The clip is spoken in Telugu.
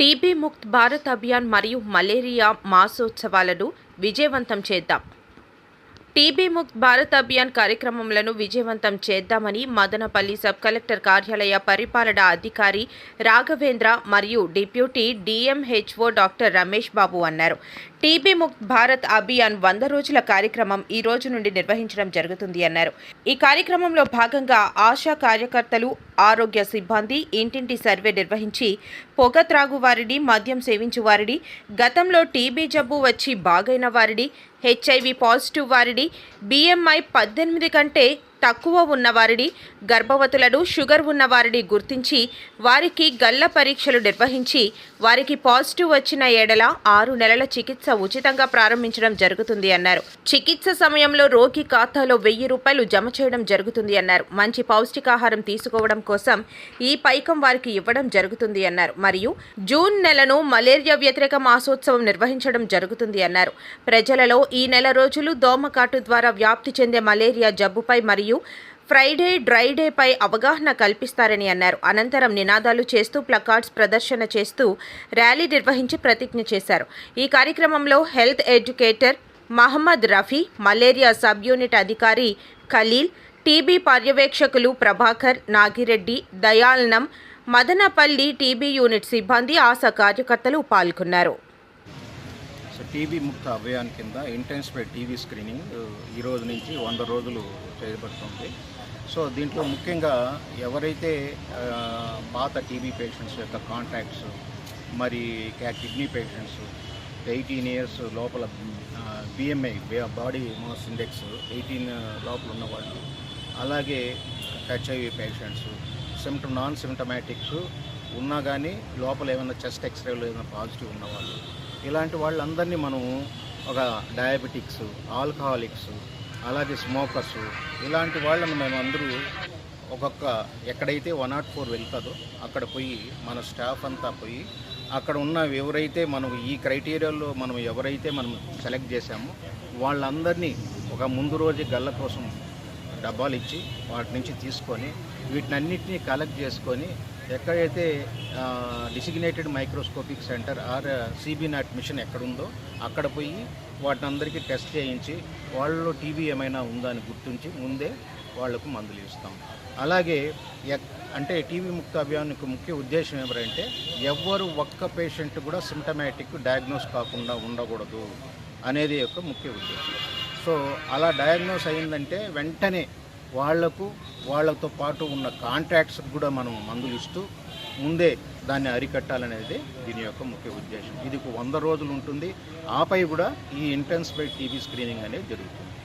టీబీ ముక్త్ భారత్ అభియాన్ మరియు మలేరియా మాసోత్సవాలను విజయవంతం చేద్దాం. టీబీ ముక్త్ భారత్ అభియాన్ కార్యక్రమములను విజయవంతం చేద్దామని మదనపల్లి సబ్ కలెక్టర్ కార్యాలయ పరిపాలన అధికారి రాఘవేంద్ర మరియు deputy DMHO doctor Ramesh Babu అన్నారు. టీబీ ముక్త్ భారత్ అభియాన్ వంద రోజుల కార్యక్రమం ఈ రోజు నుండి నిర్వహించడం జరుగుతుంది అన్నారు. ఈ కార్యక్రమంలో భాగంగా ఆశా కార్యకర్తలు ఆరోగ్య సిబ్బంది ఇంటింటి సర్వే నిర్వహించి పొగ త్రాగు వారిని మద్యం సేవించు వారిని గతంలో టీబీ జబ్బు వచ్చి బాగైన వారిని హెచ్ఐవి పాజిటివ్ వారిని బిఎంఐ పద్దెనిమిది కంటే తక్కువ ఉన్నవారిని గర్భవతులను షుగర్ ఉన్నవారిని గుర్తించి వారికి గల్ల పరీక్షలు నిర్వహించి వారికి పాజిటివ్ వచ్చిన ఏడల ఆరు నెలల చికిత్స ఉచితంగా ప్రారంభించడం జరుగుతుంది అన్నారు. చికిత్స సమయంలో రోగి ఖాతాలో వెయ్యి రూపాయలు జమ చేయడం జరుగుతుంది అన్నారు. మంచి పౌష్టికాహారం తీసుకోవడం కోసం ఈ పైకం వారికి ఇవ్వడం జరుగుతుంది అన్నారు. మరియు జూన్ నెలను మలేరియా వ్యతిరేక మాసోత్సవం నిర్వహించడం జరుగుతుంది అన్నారు. ప్రజలలో ఈ నెల రోజులు దోమకాటు ద్వారా వ్యాప్తి చెందే మలేరియా జబ్బుపై మరియు ఫ్రైడే డ్రై డేపై అవగాహన కల్పిస్తారని అన్నారు. అనంతరం నినాదాలు చేస్తూ ప్లకార్డ్స్ ప్రదర్శన చేస్తూ ర్యాలీ నిర్వహించి ప్రతిజ్ఞ చేశారు. ఈ కార్యక్రమంలో health educator Mohammad Rafi malaria sub unit అధికారి ఖలీల్ టీబీ పర్యవేక్షకులు ప్రభాకర్ నాగిరెడ్డి దయాల్నం మదనపల్లి టీబీ యూనిట్ సిబ్బంది ఆశా కార్యకర్తలు పాల్గొన్నారు. సో టీబీ ముక్త అభియాన్ కింద ఇంటెన్సిఫైడ్ టీవీ స్క్రీనింగ్ ఈ రోజు నుంచి వంద రోజులు చేయబడుతుంది సో దీంట్లో ముఖ్యంగా ఎవరైతే పాత టీబీ పేషెంట్స్ యొక్క కాంటాక్ట్స్ మరి కిడ్నీ పేషెంట్స్ ఎయిటీన్ ఇయర్స్ లోపల BMI body mass index eighteen లోపల ఉన్న వాళ్ళు అలాగే HIV patients symptom non symptomatics ఉన్నా కానీ లోపల ఏమైనా చెస్ట్ ఎక్స్రేలు ఏమైనా పాజిటివ్ ఉన్నవాళ్ళు ఇలాంటి వాళ్ళందరినీ మనం ఒక డయాబెటిక్స్ ఆల్కహాలిక్స్ అలాగే స్మోకర్స్ ఇలాంటి వాళ్ళని మేమందరూ అందరూ ఒక్కొక్క ఎక్కడైతే వన్ నాట్ ఫోర్ వెళ్తుందో అక్కడ పోయి మన స్టాఫ్ అంతా పోయి అక్కడ ఉన్న ఎవరైతే మనం ఈ క్రైటీరియాలో మనం ఎవరైతే మనం సెలెక్ట్ చేశామో వాళ్ళందరినీ ఒక ముందు రోజు గల్ల కోసం డబ్బాలు ఇచ్చి వాటి నుంచి తీసుకొని వీటినన్నిటినీ కలెక్ట్ చేసుకొని ఎక్కడైతే designated microscopic centre or CBNAAT machine ఎక్కడుందో అక్కడ పోయి వాటిని అందరికీ టెస్ట్ చేయించి వాళ్ళలో టీబీ ఏమైనా ఉందా అని గుర్తించి ముందే వాళ్ళకు మందులు ఇస్తాం. అలాగే ఎక్- అంటే టీబీ ముక్త అభియాన్కి ముఖ్య ఉద్దేశం ఏమిటంటే ఎవ్వరు ఒక్క పేషెంట్ కూడా సిమ్టమాటిక్ డయాగ్నోస్ కాకుండా ఉండకూడదు అనేది యొక్క ముఖ్య ఉద్దేశం. సో అలా డయాగ్నోస్ అయిందంటే వెంటనే వాళ్ళకు వాళ్ళతో పాటు ఉన్న కాంట్రాక్ట్స్కి కూడా మనం మందులు ఇస్తూ ముందే దాన్ని అరికట్టాలనేది దీని యొక్క ముఖ్య ఉద్దేశం. ఇది వంద రోజులు ఉంటుంది. ఆపై కూడా ఈ ఇంటెన్సిఫైడ్ టీబీ స్క్రీనింగ్ అనేది జరుగుతుంది.